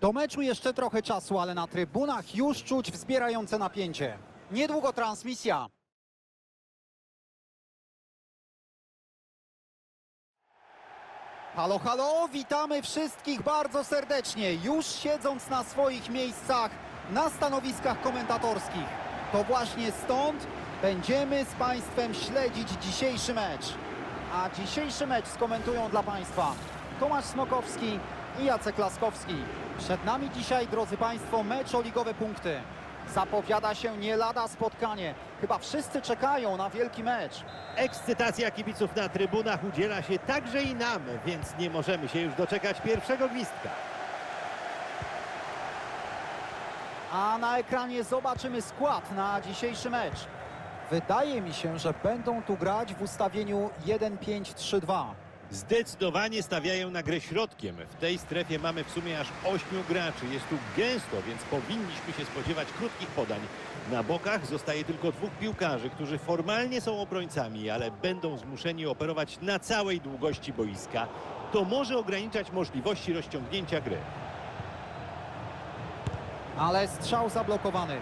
Do meczu jeszcze trochę czasu, ale na trybunach już czuć wzbierające napięcie. Niedługo transmisja. Halo, halo, witamy wszystkich bardzo serdecznie, już siedząc na swoich miejscach na stanowiskach komentatorskich. To właśnie stąd będziemy z Państwem śledzić dzisiejszy mecz. A dzisiejszy mecz skomentują dla Państwa Tomasz Smokowski i Jacek Laskowski. Przed nami dzisiaj, drodzy Państwo, mecz o ligowe punkty. Zapowiada się nie lada spotkanie. Chyba wszyscy czekają na wielki mecz. Ekscytacja kibiców na trybunach udziela się także i nam, więc nie możemy się już doczekać pierwszego gwizdka. A na ekranie zobaczymy skład na dzisiejszy mecz. Wydaje mi się, że będą tu grać w ustawieniu 1-5-3-2. Zdecydowanie stawiają na grę środkiem. W tej strefie mamy w sumie aż ośmiu graczy. Jest tu gęsto, więc powinniśmy się spodziewać krótkich podań. Na bokach zostaje tylko dwóch piłkarzy, którzy formalnie są obrońcami, ale będą zmuszeni operować na całej długości boiska. To może ograniczać możliwości rozciągnięcia gry. Ale strzał zablokowany.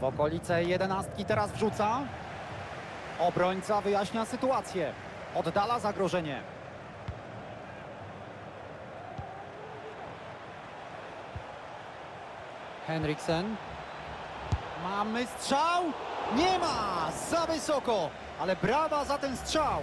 W okolice jedenastki teraz wrzuca. Obrońca wyjaśnia sytuację. Oddala zagrożenie. Henriksen. Mamy strzał? Nie ma! Za wysoko! Ale brawa za ten strzał!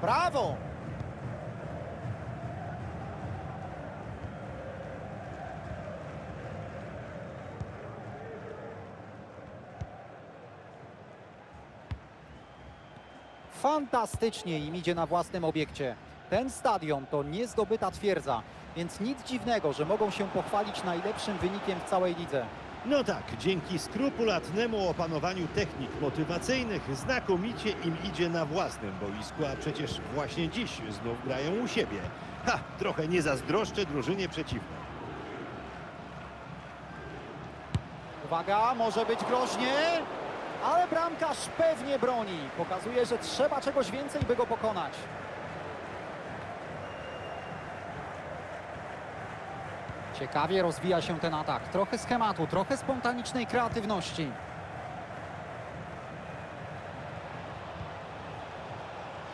Brawo! Fantastycznie im idzie na własnym obiekcie. Ten stadion to niezdobyta twierdza, więc nic dziwnego, że mogą się pochwalić najlepszym wynikiem w całej lidze. No tak, dzięki skrupulatnemu opanowaniu technik motywacyjnych znakomicie im idzie na własnym boisku, a przecież właśnie dziś znów grają u siebie. Ha, trochę nie zazdroszczę drużynie przeciwnej. Uwaga, może być groźnie, ale bramkarz pewnie broni. Pokazuje, że trzeba czegoś więcej, by go pokonać. Ciekawie rozwija się ten atak. Trochę schematu, trochę spontanicznej kreatywności.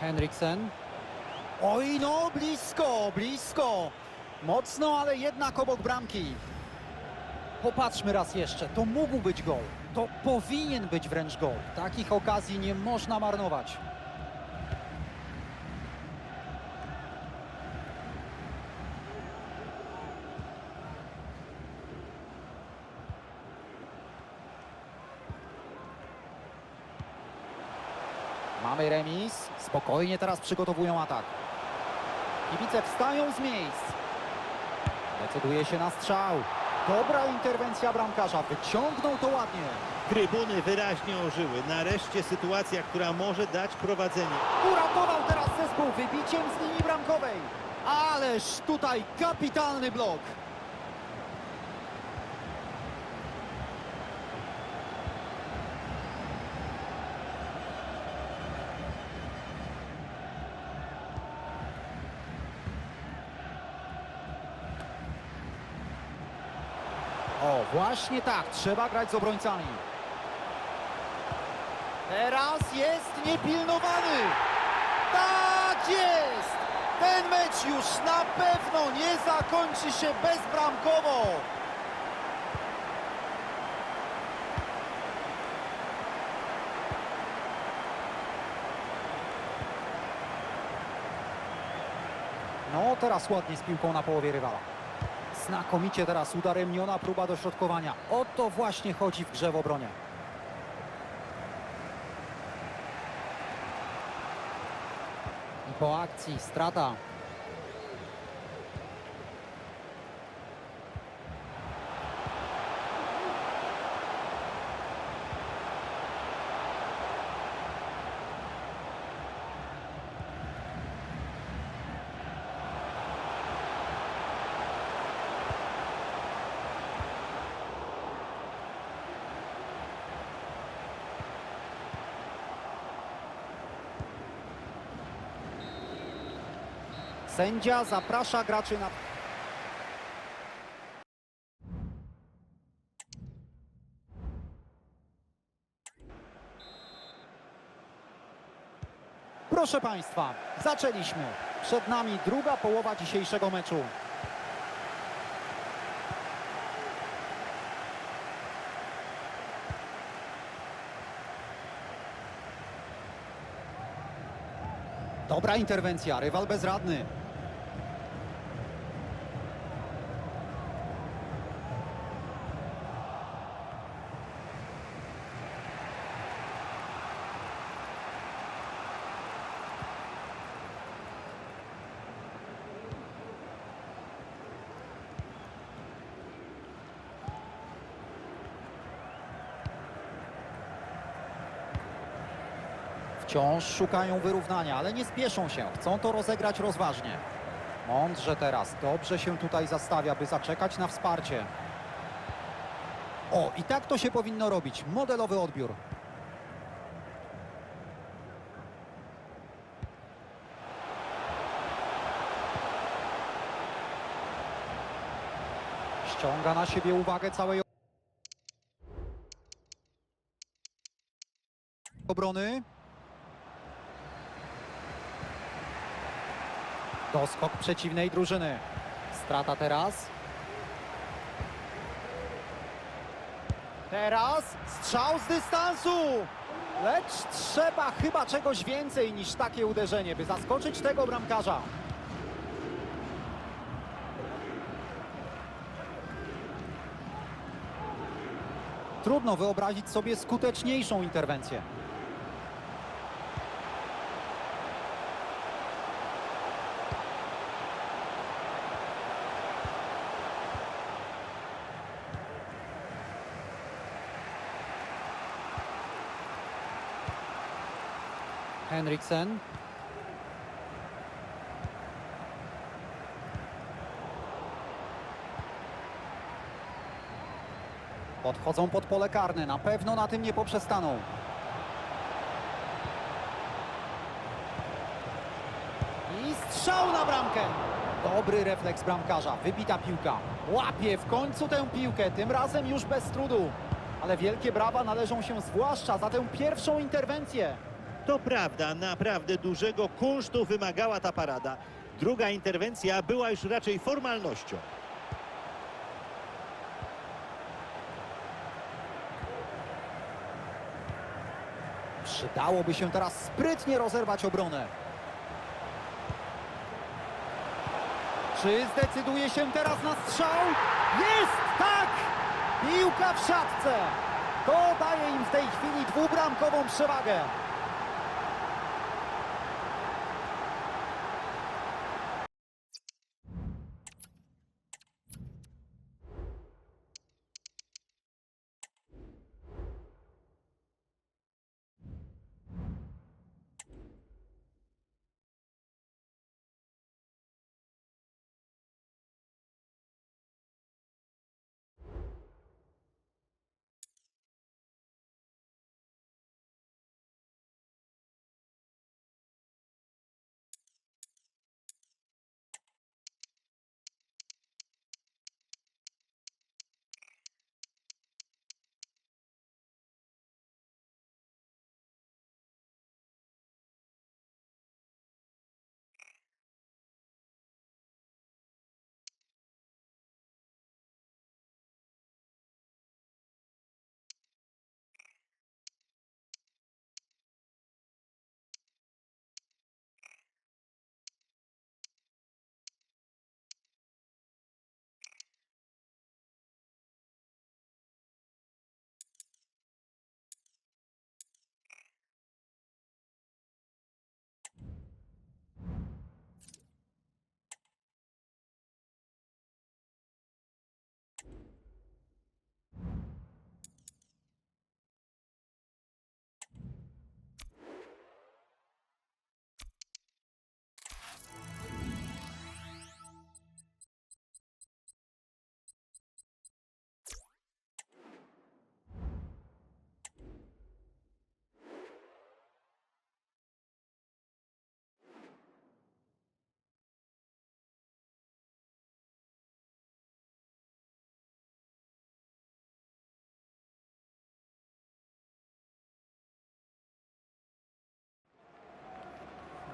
Henriksen. Oj no, blisko, blisko. Mocno, ale jednak obok bramki. Popatrzmy raz jeszcze, to mógł być gol. To powinien być wręcz gol. Takich okazji nie można marnować. Mamy remis. Spokojnie teraz przygotowują atak. Kibice wstają z miejsc. Decyduje się na strzał. Dobra interwencja bramkarza. Wyciągnął to ładnie. Trybuny wyraźnie ożyły. Nareszcie sytuacja, która może dać prowadzenie. Uratował teraz zespół wybiciem z linii bramkowej. Ależ tutaj kapitalny blok. O, właśnie tak, trzeba grać z obrońcami. Teraz jest niepilnowany. Tak jest! Ten mecz już na pewno nie zakończy się bezbramkowo. No teraz ładnie z piłką na połowie rywala. Znakomicie teraz udaremniona próba dośrodkowania. O to właśnie chodzi w grze w obronie. I po akcji strata. Sędzia zaprasza graczy na... Proszę Państwa, zaczęliśmy. Przed nami druga połowa dzisiejszego meczu. Dobra interwencja, rywal bezradny. Wciąż szukają wyrównania, ale nie spieszą się. Chcą to rozegrać rozważnie. Mądrze teraz. Dobrze się tutaj zastawia, by zaczekać na wsparcie. O, i tak to się powinno robić. Modelowy odbiór. Ściąga na siebie uwagę całej obrony. Doskok przeciwnej drużyny. Strata teraz. Teraz strzał z dystansu. Lecz trzeba chyba czegoś więcej niż takie uderzenie, by zaskoczyć tego bramkarza. Trudno wyobrazić sobie skuteczniejszą interwencję. Henriksen. Podchodzą pod pole karne, na pewno na tym nie poprzestaną. I strzał na bramkę. Dobry refleks bramkarza, wybita piłka. Łapie w końcu tę piłkę, tym razem już bez trudu. Ale wielkie brawa należą się zwłaszcza za tę pierwszą interwencję. To prawda, naprawdę dużego kunsztu wymagała ta parada. Druga interwencja była już raczej formalnością. Przydałoby się teraz sprytnie rozerwać obronę. Czy zdecyduje się teraz na strzał? Jest! Tak! Piłka w siatce! To daje im w tej chwili dwubramkową przewagę.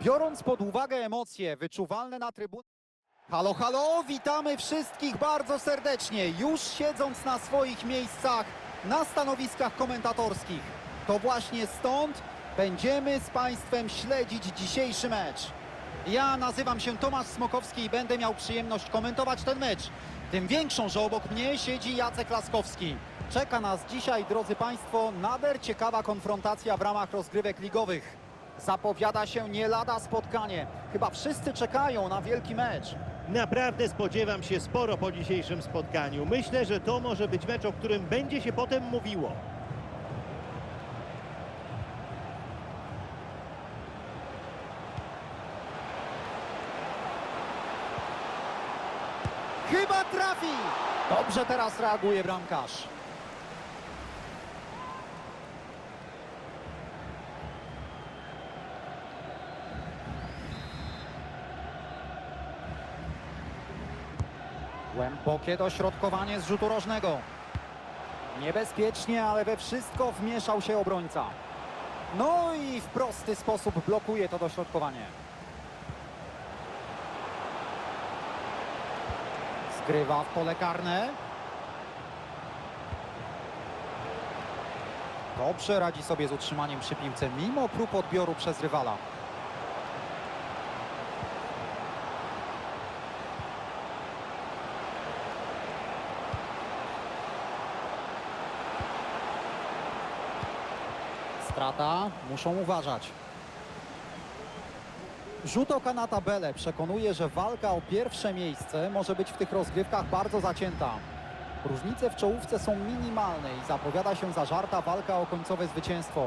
Biorąc pod uwagę emocje wyczuwalne na trybunach. Halo, halo, witamy wszystkich bardzo serdecznie. Już siedząc na swoich miejscach na stanowiskach komentatorskich. To właśnie stąd będziemy z Państwem śledzić dzisiejszy mecz. Ja nazywam się Tomasz Smokowski i będę miał przyjemność komentować ten mecz. Tym większą, że obok mnie siedzi Jacek Laskowski. Czeka nas dzisiaj, drodzy Państwo, nader ciekawa konfrontacja w ramach rozgrywek ligowych. Zapowiada się nie lada spotkanie. Chyba wszyscy czekają na wielki mecz. Naprawdę spodziewam się sporo po dzisiejszym spotkaniu. Myślę, że to może być mecz, o którym będzie się potem mówiło. Chyba trafi! Dobrze teraz reaguje bramkarz. Głębokie dośrodkowanie z rzutu rożnego. Niebezpiecznie, ale we wszystko wmieszał się obrońca. No i w prosty sposób blokuje to dośrodkowanie. Zgrywa w pole karne. Dobrze radzi sobie z utrzymaniem przy piłce, mimo prób odbioru przez rywala. Strata, muszą uważać. Rzut oka na tabelę przekonuje, że walka o pierwsze miejsce może być w tych rozgrywkach bardzo zacięta. Różnice w czołówce są minimalne i zapowiada się zażarta walka o końcowe zwycięstwo.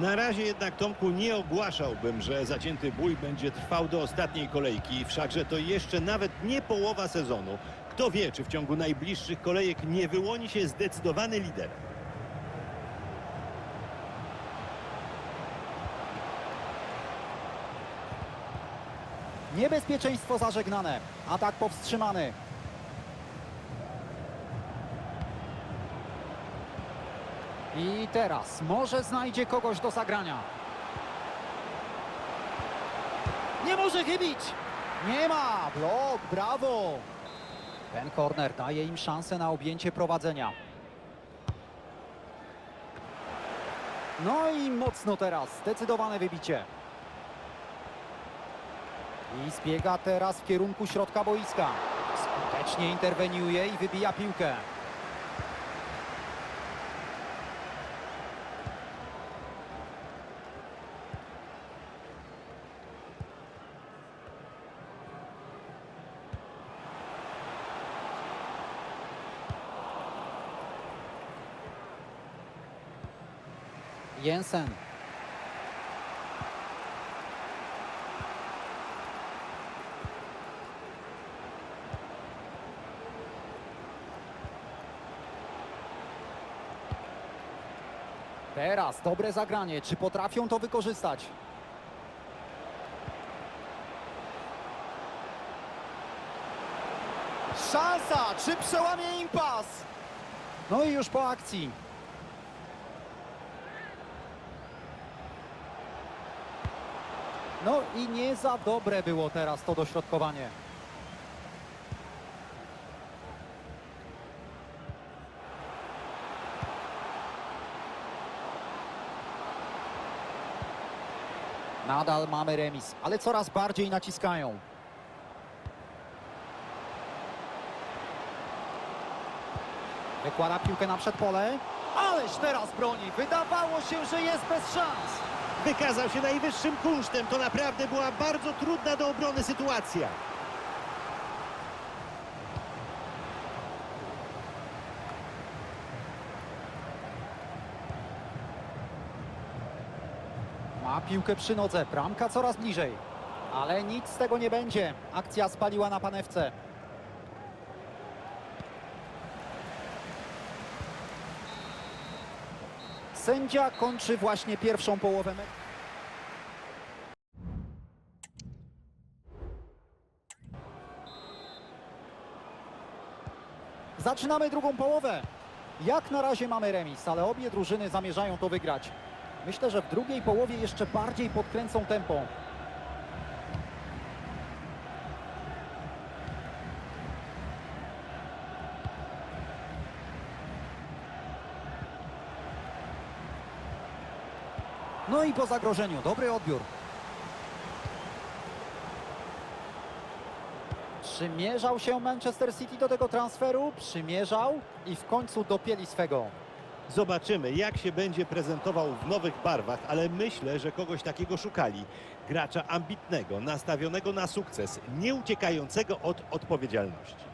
Na razie jednak, Tomku, nie ogłaszałbym, że zacięty bój będzie trwał do ostatniej kolejki. Wszakże to jeszcze nawet nie połowa sezonu. Kto wie, czy w ciągu najbliższych kolejek nie wyłoni się zdecydowany lider. Niebezpieczeństwo zażegnane, atak powstrzymany. I teraz może znajdzie kogoś do zagrania. Nie może chybić! Nie ma! Blok, brawo! Ten korner daje im szansę na objęcie prowadzenia. No i mocno teraz, zdecydowane wybicie. I zbiega teraz w kierunku środka boiska. Skutecznie interweniuje i wybija piłkę. Jensen. Teraz dobre zagranie. Czy potrafią to wykorzystać? Szansa! Czy przełamie impas? No i już po akcji. No i nie za dobre było teraz to dośrodkowanie. Nadal mamy remis, ale coraz bardziej naciskają. Wykłada piłkę na przedpole. Ależ teraz broni. Wydawało się, że jest bez szans. Wykazał się najwyższym kunsztem. To naprawdę była bardzo trudna do obrony sytuacja. Piłkę przy nodze. Bramka coraz bliżej. Ale nic z tego nie będzie. Akcja spaliła na panewce. Sędzia kończy właśnie pierwszą połowę meczu. Zaczynamy drugą połowę. Jak na razie mamy remis, ale obie drużyny zamierzają to wygrać. Myślę, że w drugiej połowie jeszcze bardziej podkręcą tempo. No i po zagrożeniu, dobry odbiór. Przymierzał się Manchester City do tego transferu, przymierzał i w końcu dopieli swego. Zobaczymy, jak się będzie prezentował w nowych barwach, ale myślę, że kogoś takiego szukali. Gracza ambitnego, nastawionego na sukces, nie uciekającego od odpowiedzialności.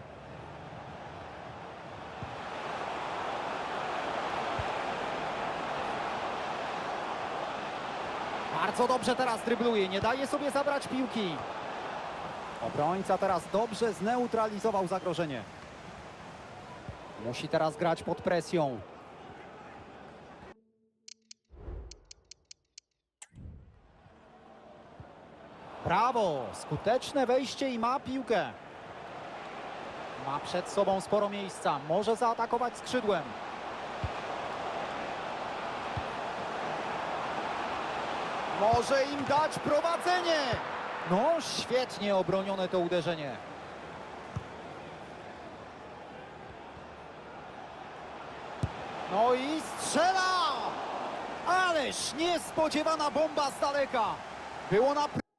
Bardzo dobrze teraz drybluje, nie daje sobie zabrać piłki. Obrońca teraz dobrze zneutralizował zagrożenie. Musi teraz grać pod presją. Brawo! Skuteczne wejście i ma piłkę. Ma przed sobą sporo miejsca. Może zaatakować skrzydłem. Może im dać prowadzenie. No, świetnie obronione to uderzenie. No i strzela! Ależ niespodziewana bomba z daleka. Było na...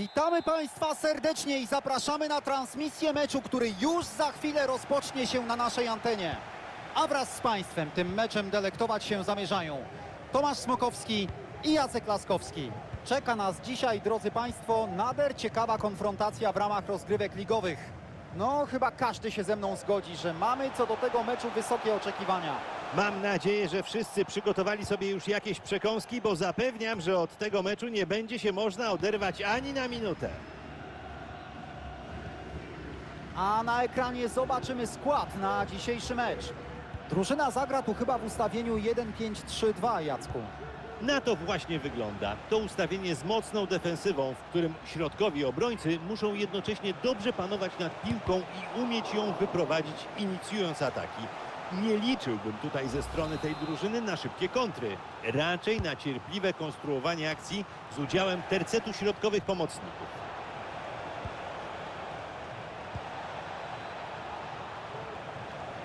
Witamy Państwa serdecznie i zapraszamy na transmisję meczu, który już za chwilę rozpocznie się na naszej antenie. A wraz z Państwem tym meczem delektować się zamierzają Tomasz Smokowski i Jacek Laskowski. Czeka nas dzisiaj, drodzy Państwo, nader ciekawa konfrontacja w ramach rozgrywek ligowych. No, chyba każdy się ze mną zgodzi, że mamy co do tego meczu wysokie oczekiwania. Mam nadzieję, że wszyscy przygotowali sobie już jakieś przekąski, bo zapewniam, że od tego meczu nie będzie się można oderwać ani na minutę. A na ekranie zobaczymy skład na dzisiejszy mecz. Drużyna zagra tu chyba w ustawieniu 1-5-3-2, Jacku. Na to właśnie wygląda. To ustawienie z mocną defensywą, w którym środkowi obrońcy muszą jednocześnie dobrze panować nad piłką i umieć ją wyprowadzić, inicjując ataki. Nie liczyłbym tutaj ze strony tej drużyny na szybkie kontry. Raczej na cierpliwe konstruowanie akcji z udziałem tercetu środkowych pomocników.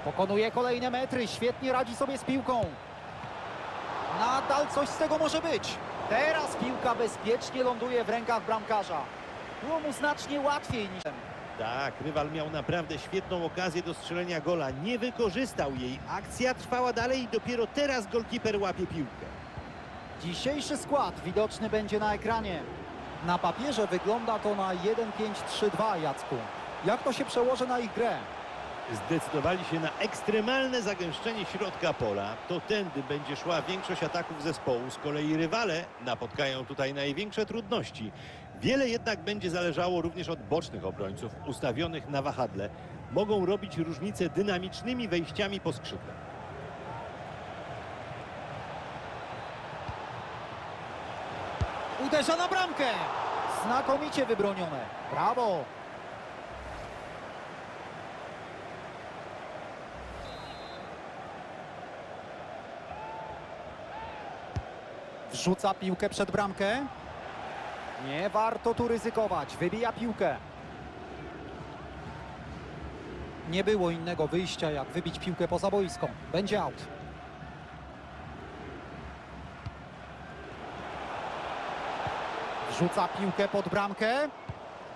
Pokonuje kolejne metry, świetnie radzi sobie z piłką. Nadal coś z tego może być. Teraz piłka bezpiecznie ląduje w rękach bramkarza. Było mu znacznie łatwiej niż... Tak, rywal miał naprawdę świetną okazję do strzelenia gola. Nie wykorzystał jej. Akcja trwała dalej i dopiero teraz golkiper łapie piłkę. Dzisiejszy skład widoczny będzie na ekranie. Na papierze wygląda to na 1-5-3-2, Jacku. Jak to się przełoży na ich grę? Zdecydowali się na ekstremalne zagęszczenie środka pola. To tędy będzie szła większość ataków zespołu. Z kolei rywale napotkają tutaj największe trudności. Wiele jednak będzie zależało również od bocznych obrońców ustawionych na wahadle. Mogą robić różnicę dynamicznymi wejściami po skrzydle. Uderza na bramkę! Znakomicie wybronione. Brawo! Wrzuca piłkę przed bramkę. Nie warto tu ryzykować. Wybija piłkę. Nie było innego wyjścia, jak wybić piłkę poza boiską. Będzie out. Rzuca piłkę pod bramkę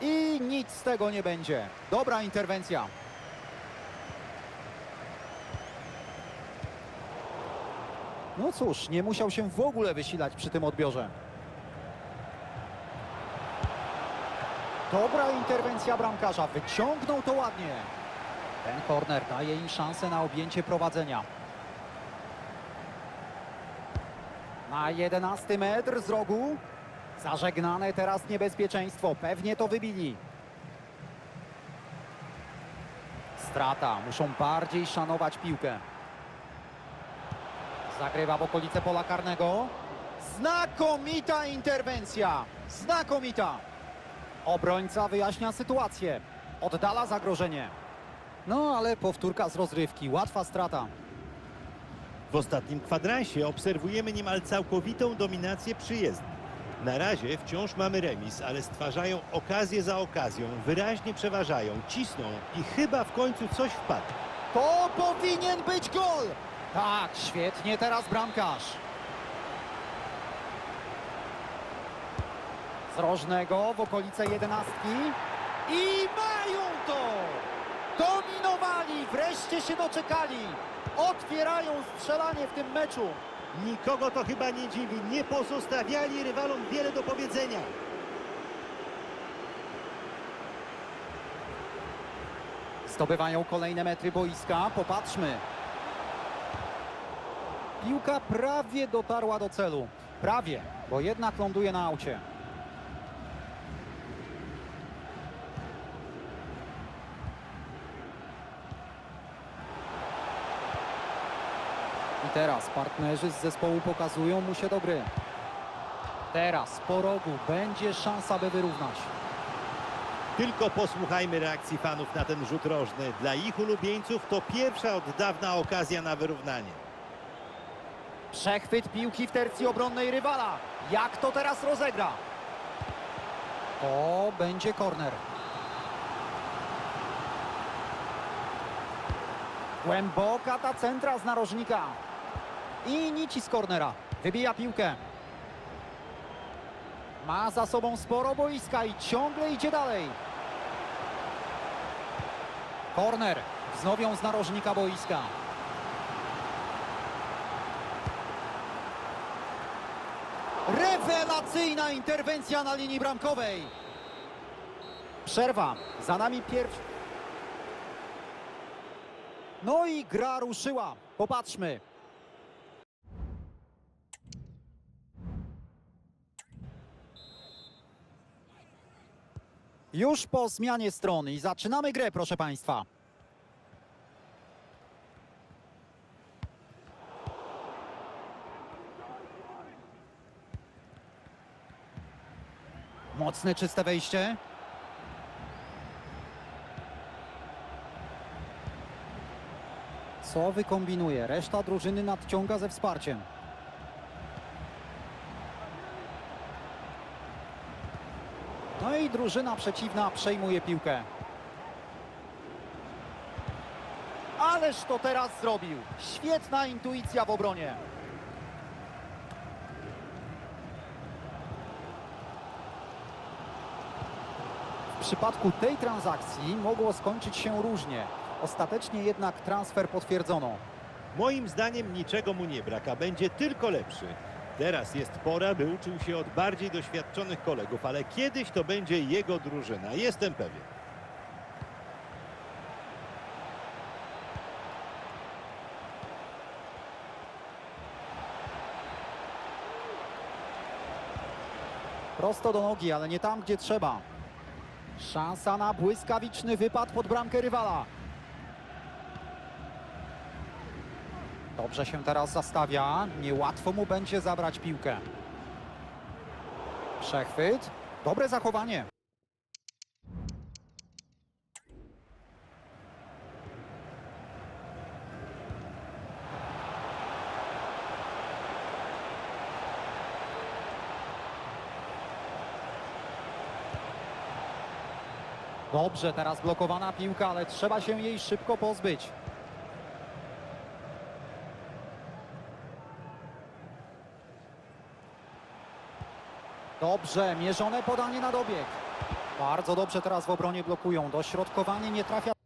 i nic z tego nie będzie. Dobra interwencja. No cóż, nie musiał się w ogóle wysilać przy tym odbiorze. Dobra interwencja bramkarza, wyciągnął to ładnie. Ten korner daje im szansę na objęcie prowadzenia. Na 11 metr z rogu. Zażegnane teraz niebezpieczeństwo. Pewnie to wybili. Strata. Muszą bardziej szanować piłkę. Zagrywa w okolice pola karnego. Znakomita interwencja. Znakomita. Obrońca wyjaśnia sytuację. Oddala zagrożenie. No ale powtórka z rozrywki. Łatwa strata. W ostatnim kwadransie obserwujemy niemal całkowitą dominację przyjezdni. Na razie wciąż mamy remis, ale stwarzają okazję za okazją, wyraźnie przeważają, cisną i chyba w końcu coś wpadnie. To powinien być gol! Tak, świetnie teraz bramkarz. Z rożnego w okolice jedenastki. I mają to! Dominowali, wreszcie się doczekali. Otwierają strzelanie w tym meczu. Nikogo to chyba nie dziwi, nie pozostawiali rywalom wiele do powiedzenia. Zdobywają kolejne metry boiska. Popatrzmy. Piłka prawie dotarła do celu. Prawie, bo jednak ląduje na aucie. I teraz partnerzy z zespołu pokazują mu się do gry. Teraz po rogu będzie szansa, by wyrównać. Tylko posłuchajmy reakcji fanów na ten rzut rożny. Dla ich ulubieńców to pierwsza od dawna okazja na wyrównanie. Przechwyt piłki w tercji obronnej rywala. Jak to teraz rozegra? To będzie korner. Głęboka ta centra z narożnika. I nici z kornera. Wybija piłkę. Ma za sobą sporo boiska i ciągle idzie dalej. Korner. Wznowią z narożnika boiska. Rewelacyjna interwencja na linii bramkowej. Przerwa. Za nami pierwszy. No i gra ruszyła. Popatrzmy. Już po zmianie strony i zaczynamy grę, proszę Państwa. Mocne, czyste wejście. Co wykombinuje? Reszta drużyny nadciąga ze wsparciem. No i drużyna przeciwna przejmuje piłkę. Ależ to teraz zrobił. Świetna intuicja w obronie. W przypadku tej transakcji mogło skończyć się różnie. Ostatecznie jednak transfer potwierdzono. Moim zdaniem niczego mu nie brak, a będzie tylko lepszy. Teraz jest pora, by uczył się od bardziej doświadczonych kolegów, ale kiedyś to będzie jego drużyna, jestem pewien. Prosto do nogi, ale nie tam, gdzie trzeba. Szansa na błyskawiczny wypad pod bramkę rywala. Dobrze się teraz zastawia. Niełatwo mu będzie zabrać piłkę. Przechwyt. Dobre zachowanie. Dobrze, teraz blokowana piłka, ale trzeba się jej szybko pozbyć. Dobrze, mierzone podanie na dobieg. Bardzo dobrze teraz w obronie blokują. Dośrodkowanie nie trafia.